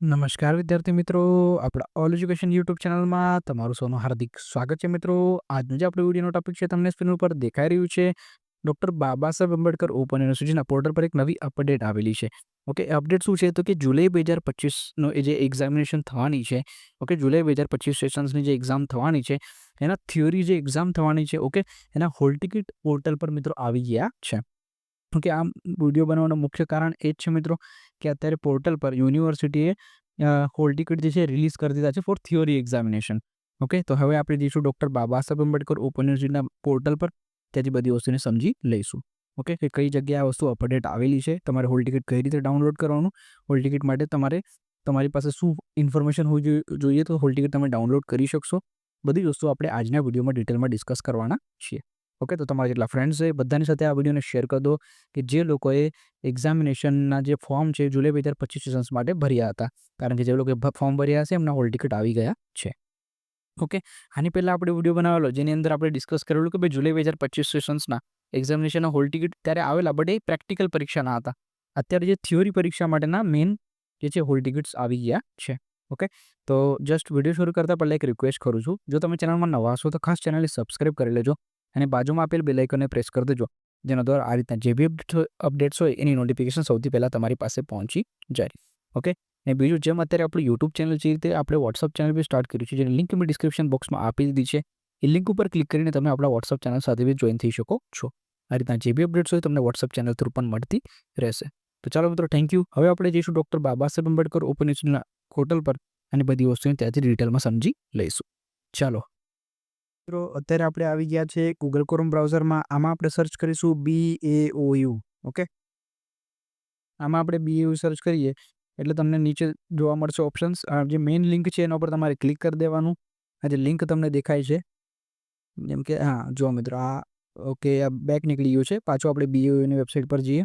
નમસ્કાર વિદ્યાર્થી મિત્રો, આપણા ઓલ એજ્યુકેશન યુટ્યુબ ચેનલમાં તમારું સૌનું હાર્દિક સ્વાગત છે મિત્રો. આજનો જે આપણો વિડીયોનો ટોપિક છે તમને સ્ક્રીન ઉપર દેખાઈ રહ્યું છે. ડૉક્ટર બાબા સાહેબ આંબેડકર ઓપન યુનિવર્સિટીના પોર્ટલ પર એક નવી અપડેટ આવેલી છે. ઓકે અપડેટ શું છે? તો કે જુલાઈ બે હજાર પચીસનો એ જે એક્ઝામિનેશન થવાની છે ઓકે જુલાઈ બે હજાર પચીસ સેશન્સની જે એક્ઝામ થવાની છે, એના થિયોરી જે એક્ઝામ થવાની છે ઓકે એના હોલ ટિકિટ પોર્ટલ પર મિત્રો આવી ગયા છે. ઓકે આ વીડિયો બનાવવાનું મુખ્ય કારણ એ જ છે મિત્રો કે અત્યારે પોર્ટલ પર યુનિવર્સિટીએ હોલ ટિકિટ જે છે રિલીઝ કરી દીધા છે ફોર થિયોરી એક્ઝામિનેશન. ઓકે? તો હવે આપણે જઈશું ડૉક્ટર બાબા સાહેબ આંબેડકર ઓપન યુનિવર્સિટીના પોર્ટલ પર ત્યાંથી બધી વસ્તુને સમજી લઈશું. ઓકે? કે કઈ જગ્યાએ આ વસ્તુ અપડેટ આવેલી છે, તમારે હોલ ટિકિટ કઈ રીતે ડાઉનલોડ કરવાનું, હોલ ટિકિટ માટે તમારે, તમારી પાસે શું ઇન્ફોર્મેશન હોવી જોઈએ તો હોલ ટિકિટ તમે ડાઉનલોડ કરી શકશો. બધી વસ્તુ આપણે આજના વિડીયોમાં ડિટેલમાં ડિસ્કસ કરવાના છીએ. ઓકે, તો તમારા જેટલા ફ્રેન્ડ્સ છે બધાની સાથે આ વિડીયોને શેર કરી દો કે જે લોકોએ એક્ઝામિનેશનના જે ફોર્મ છે જુલાઈ બે હજાર પચીસ સેશન્સ માટે ભર્યા હતા. કારણ કે જે લોકોએ ફોર્મ ભર્યા હશે એમના હોલ ટિકિટ આવી ગયા છે. ઓકે, આની પહેલાં આપણે વીડિયો બનાવેલો, જેની અંદર આપણે ડિસ્કસ કરેલું કે ભાઈ જુલાઈ બે હજાર પચીસ સેશન્સના એક્ઝામિનેશનના હોલ ટિકિટ ત્યારે આવેલા બટ એ પ્રેક્ટિકલ પરીક્ષાના હતા. અત્યારે જે થિયોરી પરીક્ષા માટેના મેઇન જે છે હોલ ટિકિટ્સ આવી ગયા છે. ઓકે, તો જસ્ટ વીડિયો શરૂ કરતાં પહેલાં એક રિક્વેસ્ટ કરું છું. જો તમે ચેનલમાં નવા છો તો ખાસ ચેનલને સબસ્ક્રાઈબ કરી લેજો. અને બાજુમાં આપેલ બેલાઇકનને પ્રેસ કરી દેજો. જેના દ્વારા આ રીતના જે બી અપડેટ્સ હોય એની નોટિફિકેશન સૌથી પહેલાં તમારી પાસે પહોંચી જાય. ઓકે ને બીજું, જેમ અત્યારે આપણું યુટ્યુબ ચેનલ જે રીતે આપણે વોટ્સઅપ ચેનલ બી સ્ટાર્ટ કર્યું છે, જેની લિંક મેં ડિસ્ક્રિપ્શન બોક્સમાં આપી દીધી છે. એ લિંક ઉપર ક્લિક કરીને તમે આપણા વોટ્સઅપ ચેનલ સાથે બી જોઈન થઈ શકો છો. આ રીતના જે બી અપડેટ્સ હોય, તમને વોટ્સઅપ ચેનલ થ્રુ પણ મળતી રહેશે. તો ચાલો મિત્રો થેન્ક યુ હવે આપણે જઈશું ડૉક્ટર બાબા સાહેબ આંબેડકર ઓપન યુનિવર્સિટીના પોર્ટલ પર અને બધી વસ્તુને ત્યાંથી ડિટેલમાં સમજી લઈશું. ચાલો. મિત્રો, અત્યારે આપણે આવી ગયા છે ગૂગલ ક્રોમ બ્રાઉઝરમાં આમાં આપણે સર્ચ કરીશું બી એ ઓ યુ ઓકે આમાં આપણે બી યુ સર્ચ કરીએ, એટલે તમને નીચે જોવા મળશે ઓપ્શન્સ જે મેઇન લિંક છે એના ઉપર તમારે ક્લિક કરી દેવાનું. આ જે લિંક તમને દેખાય છે, જેમ કે, હા, જુઓ મિત્રો, આ ઓકે આ બેક નીકળી ગયું છે. પાછું આપણે બી યુની વેબસાઇટ પર જઈએ.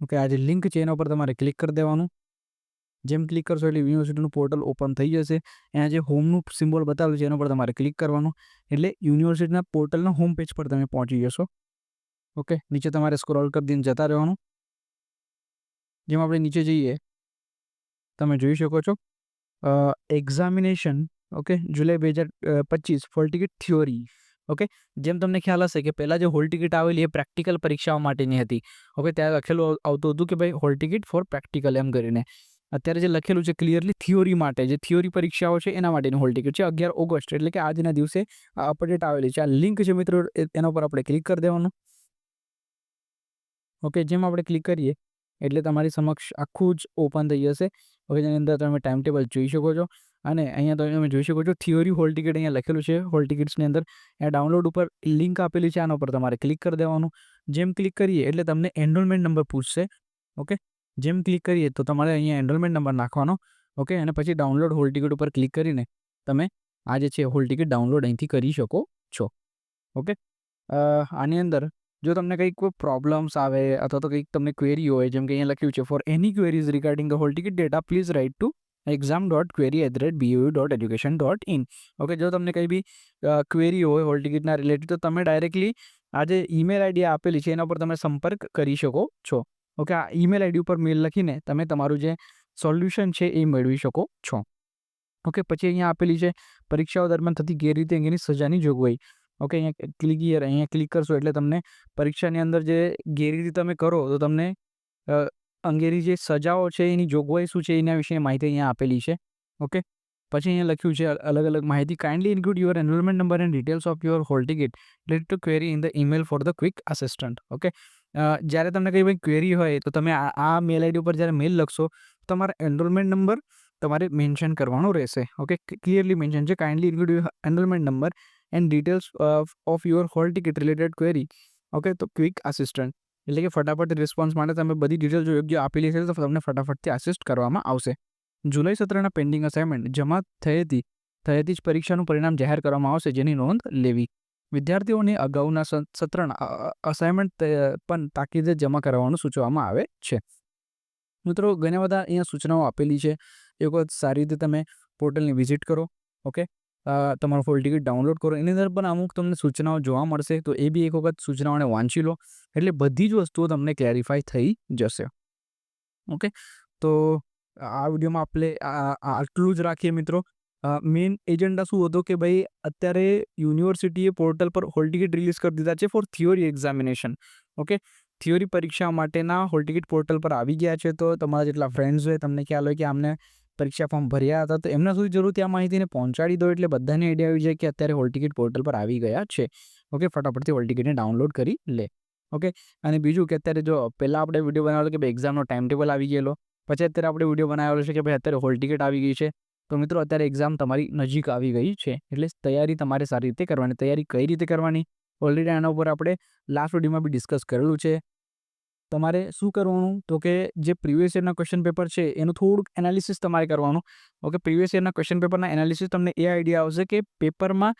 ઓકે આ જે લિંક છે એના ઉપર તમારે ક્લિક કરી દેવાનું. જેમ ક્લિક કરશો એટલે યુનિવર્સિટીનું પોર્ટલ ઓપન થઈ જશે. એના જે હોમનું સિમ્બોલ બતાવ્યું છે, એના પર તમારે ક્લિક કરવાનું. એટલે યુનિવર્સિટીના પોર્ટલના હોમ પેજ પર તમે પહોંચી જશો. ઓકે નીચે તમારે સ્ક્રોલ કરી દઈને જતા રહેવાનું. જેમ આપણે નીચે જઈએ, તમે જોઈ શકો છો. એક્ઝામિનેશન ઓકે જુલાઈ બે હજાર પચીસ ફોલ ટિકિટ થિયોરી ઓકે જેમ તમને ખ્યાલ હશે કે પહેલાં જે હોલ ટિકિટ આવેલી એ પ્રેક્ટિકલ પરીક્ષાઓ માટેની હતી. ઓકે ત્યાં લખેલું આવતું હતું કે ભાઈ હોલ ટિકિટ ફોર પ્રેક્ટિકલ એમ કરીને. અત્યારે જે લખેલું છે ક્લિયરલી થિયોરી માટે, જે થિયોરી પરીક્ષાઓ છે એના માટેની હોલ ટિકિટ છે અગિયાર ઓગસ્ટ, એટલે કે આજના દિવસે આ અપડેટ આવેલી છે. આ લિંક છે મિત્રો એના ઉપર આપણે ક્લિક કરી દેવાનું. ઓકે જેમ આપણે ક્લિક કરીએ, એટલે તમારી સમક્ષ આખું જ ઓપન થઈ જશે. ઓકે જેની અંદર તમે ટાઈમ ટેબલ જોઈ શકો છો. અને અહીંયા તમે જોઈ શકો છો થિયોરી હોલ ટિકિટ અહીંયા લખેલું છે. હોલ ટિકિટ્સની અંદર અહીંયા ડાઉનલોડ ઉપર લિંક આપેલી છે, આના ઉપર તમારે ક્લિક કરી દેવાનું. જેમ ક્લિક કરીએ, એટલે તમને એનરોલમેન્ટ નંબર પૂછશે. ઓકે જેમ ક્લિક કરીએ તો તમારે અહીંયા એનરોલમેન્ટ નંબર નાખવાનો ઓકે અને પછી ડાઉનલોડ હોલ ટિકિટ ઉપર ક્લિક કરીને તમે આ જે છે હોલ ટિકિટ ડાઉનલોડ અહીંથી કરી શકો છો ઓકે આની અંદર જો તમને કંઈક કોઈ પ્રોબ્લેમ્સ આવે અથવા તો કંઈક તમને ક્વેરી હોય, જેમ કે અહીંયા લખ્યું છે for any queries regarding the hall ticket data please write to exam dot query at the rate BU dot education dot in okay જો તમને કંઈ બી ક્વેરી હોય હોલ ટિકિટના રિલેટેડ તો તમે ડાયરેક્ટલી આ જે ઈમેલ આઈડી આપેલી છે, એના પર તમે સંપર્ક કરી શકો છો. ઓકે, આ ઈમેલ આઈડી ઉપર મેલ લખીને તમે તમારું જે સોલ્યુશન છે એ મેળવી શકો છો. ઓકે, પછી અહીંયા આપેલી છે, પરીક્ષાઓ દરમિયાન થતી ગેરરીતિ અંગેની સજાની જોગવાઈ. ઓકે, અહીંયા ક્લિક હિયર અહીંયા ક્લિક કરશો એટલે તમને પરીક્ષાની અંદર જે ગેરરીતિ તમે કરો તો તમને અંગેની જે સજાઓ છે એની જોગવાઈ શું છે એના વિશે માહિતી અહીંયા આપેલી છે. ઓકે, પછી અહીંયા લખ્યું છે અલગ અલગ માહિતી. Kindly include your enrolment number and details of your hall ticket let to query in the email for the quick assistant okay જ્યારે તમને કંઈ ભાઈ ક્વેરી હોય તો તમે આ મેલ આઈડી ઉપર જ્યારે મેલ લખશો તમારા એનરોલમેન્ટ નંબર તમારે મેન્શન કરવાનો રહેશે. ઓકે ક્લિયરલી મેન્શન છે. Kindly include enrolment number and details of your hall ticket related query okay તો ક્વિક આસિસ્ટન્ટ એટલે કે ફટાફટ રિસ્પોન્સ માટે તમે બધી ડિટેલ્સ યોગ્ય આપેલી છે તો તમને ફટાફટથી આસિસ્ટ કરવામાં આવશે. જુલાઈ સત્રના પેન્ડિંગ અસાઇનમેન્ટ જમા થયેથી થયેથી જ પરીક્ષાનું પરિણામ જાહેર કરવામાં આવશે જેની નોંધ લેવી. વિદ્યાર્થીઓને અગાઉના સત્રના અસાઇનમેન્ટ પણ તાકીદે જમા કરાવવાનું સૂચવવામાં આવે છે. મિત્રો, ઘણા બધા અહીંયા સૂચનાઓ આપેલી છે. એક વખત સારી રીતે તમે પોર્ટલની વિઝિટ કરો, ઓકે? તમારો ફૂલ ટિકિટ ડાઉનલોડ કરો. એની અંદર પણ અમુક તમને સૂચનાઓ જોવા મળશે, તો એ બી એક વખત સૂચનાઓને વાંચી લો. એટલે બધી જ વસ્તુઓ તમને ક્લેરિફાય થઈ જશે. ઓકે? તો આ વિડીયોમાં આપણે આટલું જ રાખીએ મિત્રો. મેઇન એજન્ડા શું હતો કે ભાઈ અત્યારે યુનિવર્સિટીએ પોર્ટલ પર હોલ ટિકિટ રિલીઝ કરી દીધા છે for theory examination okay theory પરીક્ષા માટેના હોલ ટિકિટ પોર્ટલ પર આવી ગયા છે તો તમારા જેટલા ફ્રેન્ડ્સ હોય તમને ખ્યાલ હોય કે આમને પરીક્ષા ફોર્મ ભર્યા હતા તો એમના સુધી જરૂરથી આ માહિતીને પહોંચાડી દો એટલે બધાને આઈડિયા આવી જાય કે અત્યારે હોલ ટિકિટ પોર્ટલ પર આવી ગયા છે. ઓકે ફટાફટથી હોલ ટિકિટને ડાઉનલોડ કરી લે. ઓકે અને બીજું કે અત્યારે જો પહેલાં આપણે વીડિયો બનાવેલો કે ભાઈ એક્ઝામનો ટાઈમ ટેબલ આવી ગયેલો, પછી અત્યારે આપણે વીડિયો બનાવેલો છે કે ભાઈ અત્યારે હોલ ટિકિટ આવી ગઈ છે. તો મિત્રો, અત્યારે એક્ઝામ તમારી નજીક આવી ગઈ છે, એટલે તૈયારી તમારે સારી રીતે કરવાની. તૈયારી કઈ રીતે કરવાની? ઓલરેડી આના ઉપર આપણે લાસ્ટ વિડીયોમાં બી ડિસ્કસ કરેલું છે. તમારે શું કરવાનું? તો કે જે પ્રીવિયસ યરના ક્વેશ્ચન પેપર છે, એનું થોડુંક એનાલિસિસ તમારે કરવાનું. ઓકે પ્રીવિયસ યરના ક્વેશ્ચન પેપરના એનાલિસિસ તમને એ આઈડિયા આવશે કે પેપરમાં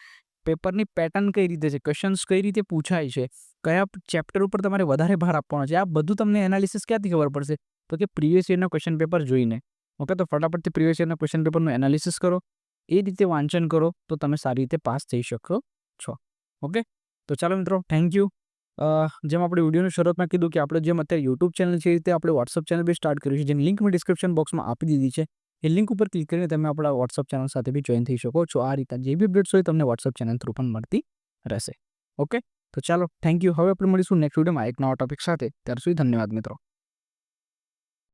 પેપરની પેટર્ન કઈ રીતે છે ક્વેશ્ચન્સ કઈ રીતે પૂછાય છે, કયા ચેપ્ટર ઉપર તમારે વધારે ભાર આપવાનો છે, આ બધું તમને એનાલિસિસ ક્યાંથી ખબર પડશે? તો કે પ્રીવિયસ યરના ક્વેશ્ચન પેપર જોઈને. ઓકે, તો ફટાફટથી પ્રીવિયસ યરના ક્વેશ્ચન પેપરનું એનાલિસિસ કરો. એ રીતે વાંચન કરો, તો તમે સારી રીતે પાસ થઈ શકો છો. ઓકે, તો ચાલો મિત્રો થેન્ક યુ જેમ આપણે વિડીયોની શરૂઆતમાં કીધું કે આપણે જેમ અત્યારે યુટ્યુબ ચેનલ છે, એ રીતે આપણે વોટ્સઅપ ચેનલ બી સ્ટાર્ટ કર્યું છે, જેની લિંક મેં ડિસ્ક્રિપ્શન બોક્સમાં આપી દીધી છે. એ લિંક ઉપર ક્લિક કરીને તમે આપણા વોટ્સઅપ ચેનલ સાથે બી જોઈન થઈ શકો છો. આ રીતે જે બી અપડેટ્સ હોય તમને વોટ્સઅપ ચેનલ થ્રુ પણ મળતી રહેશે. ઓકે, તો ચાલો થેન્ક યુ હવે આપણે મળીશું નેક્સ્ટ વિડીયોમાં એક નવા ટોપિક સાથે. ત્યાર સુધી ધન્યવાદ મિત્રો.